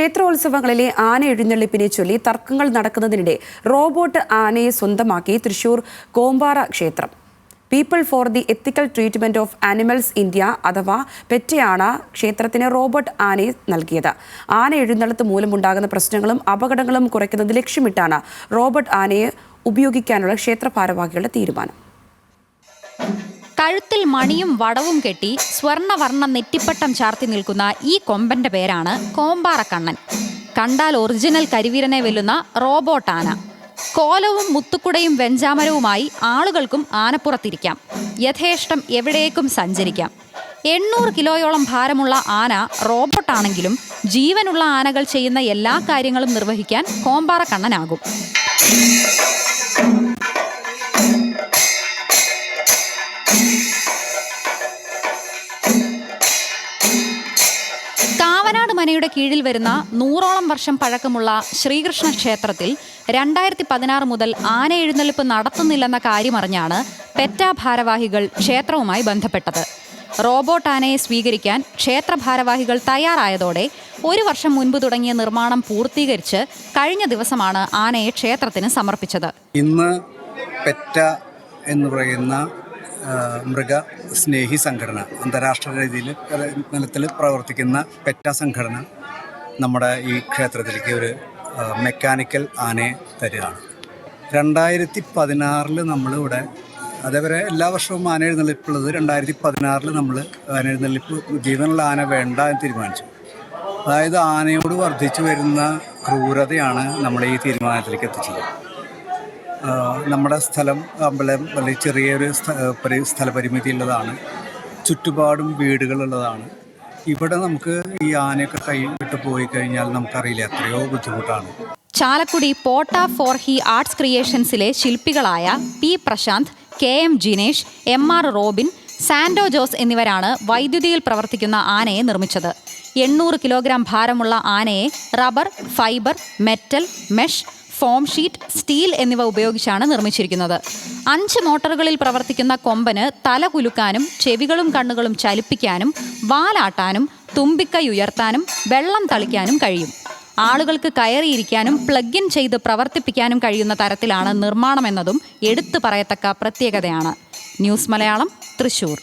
ക്ഷേത്രോത്സവങ്ങളിലെ ആന എഴുന്നള്ളിപ്പിനെ ചൊല്ലി തർക്കങ്ങൾ നടക്കുന്നതിനിടെ റോബോട്ട് ആനയെ സ്വന്തമാക്കി തൃശൂർ കോമ്പാറ ക്ഷേത്രം. People for the ethical treatment of animals India അഥവാ പെറ്റയാണ് ക്ഷേത്രത്തിന് റോബോട്ട് ആനയെ നൽകിയത്. ആന എഴുന്നള്ളത്ത് മൂലമുണ്ടാകുന്ന പ്രശ്നങ്ങളും അപകടങ്ങളും കുറയ്ക്കുന്നത് ലക്ഷ്യമിട്ടാണ് റോബോട്ട് ആനയെ ഉപയോഗിക്കാനുള്ള ക്ഷേത്ര ഭാരവാഹികളുടെ തീരുമാനം. കഴുത്തിൽ മണിയും വടവും കെട്ടി സ്വർണവർണ നെറ്റിപ്പട്ടം ചാർത്തി നിൽക്കുന്ന ഈ കൊമ്പന്റെ പേരാണ് കോമ്പാറക്കണ്ണൻ. കണ്ടാൽ ഒറിജിനൽ കരിവീരനെ വെല്ലുന്ന റോബോട്ടാന. കോലവും മുത്തുക്കുടയും വെഞ്ചാമരവുമായി ആളുകൾക്കും ആനപ്പുറത്തിരിക്കാം. യഥേഷ്ടം എവിടേക്കും സഞ്ചരിക്കാം. എണ്ണൂറ് കിലോയോളം ഭാരമുള്ള ആന റോബോട്ടാണെങ്കിലും ജീവനുള്ള ആനകൾ ചെയ്യുന്ന എല്ലാ കാര്യങ്ങളും നിർവഹിക്കാൻ കോമ്പാറക്കണ്ണനാകും. കാവനാട് മനയുടെ കീഴിൽ വരുന്ന നൂറോളം വർഷം പഴക്കമുള്ള ശ്രീകൃഷ്ണ ക്ഷേത്രത്തിൽ രണ്ടായിരത്തി പതിനാറ് മുതൽ ആന എഴുന്നള്ളിപ്പ് നടത്തുന്നില്ലെന്ന കാര്യമറിഞ്ഞാണ് പെറ്റ ഭാരവാഹികൾ ക്ഷേത്രവുമായി ബന്ധപ്പെട്ടത്. റോബോട്ട് ആനയെ സ്വീകരിക്കാൻ ക്ഷേത്ര ഭാരവാഹികൾ തയ്യാറായതോടെ ഒരു വർഷം മുൻപ് തുടങ്ങിയ നിർമ്മാണം പൂർത്തീകരിച്ച് കഴിഞ്ഞ ദിവസമാണ് ആനയെ ക്ഷേത്രത്തിന് സമർപ്പിച്ചത്. ഇന്ന് പെറ്റ എന്ന് പറയുന്ന മൃഗ സ്നേഹി സംഘടന അന്താരാഷ്ട്ര രീതിയിൽ നിലത്തിൽ പ്രവർത്തിക്കുന്ന പെറ്റ സംഘടന നമ്മുടെ ഈ ക്ഷേത്രത്തിലേക്ക് ഒരു മെക്കാനിക്കൽ ആനയെ തരികയാണ്. രണ്ടായിരത്തി പതിനാറിൽ നമ്മളിവിടെ അതേപോലെ എല്ലാ വർഷവും ആന എഴുന്നള്ളിപ്പുള്ളത് രണ്ടായിരത്തി പതിനാറിൽ നമ്മൾ ആന എഴുന്നള്ളിപ്പ് ജീവനുള്ള ആന വേണ്ട എന്ന് തീരുമാനിച്ചു. അതായത് ആനയോട് വർദ്ധിച്ചു വരുന്ന ക്രൂരതയാണ് നമ്മൾ ഈ തീരുമാനത്തിലേക്ക് എത്തിച്ചത്. നമ്മുടെ സ്ഥലം അമ്പലം വളരെ ചെറിയൊരു സ്ഥ- പരി- സ്ഥലപരിമിതി ഉള്ളതാണ് ചുറ്റുപാടും വീടുകളുള്ളതാണ്. ഇവിടെ നമുക്ക് ഈ ആനയൊക്കെ കൈ വിട്ട് പോയി കഴിഞ്ഞാൽ നമുക്കറിയില്ല എത്രയോ ബുദ്ധിമുട്ടാണ്. Chalakudy Potta four he arts ക്രിയേഷൻസിലെ ശില്പികളായ P Prashanth K M Jinesh M R Robin Sando Jose എന്നിവരാണ് വൈദ്യുതിയിൽ പ്രവർത്തിക്കുന്ന ആനയെ നിർമ്മിച്ചത്. എണ്ണൂറ് കിലോഗ്രാം ഭാരമുള്ള ആനയെ rubber fibre metal mesh foam sheet steel എന്നിവ ഉപയോഗിച്ചാണ് നിർമ്മിച്ചിരിക്കുന്നത്. അഞ്ച് മോട്ടറുകളിൽ പ്രവർത്തിക്കുന്ന കൊമ്പന് തല കുലുക്കാനും ചെവികളും കണ്ണുകളും ചലിപ്പിക്കാനും വാലാട്ടാനും തുമ്പിക്കൈ ഉയർത്താനും വെള്ളം തളിക്കാനും കഴിയും. ആളുകൾക്ക് കയറിയിരിക്കാനും പ്ലഗ് ഇൻ ചെയ്ത് പ്രവർത്തിപ്പിക്കാനും കഴിയുന്ന തരത്തിലാണ് നിർമ്മാണമെന്നതും എടുത്തു പറയത്തക്ക പ്രത്യേകതയാണ്. ന്യൂസ് മലയാളം തൃശൂർ.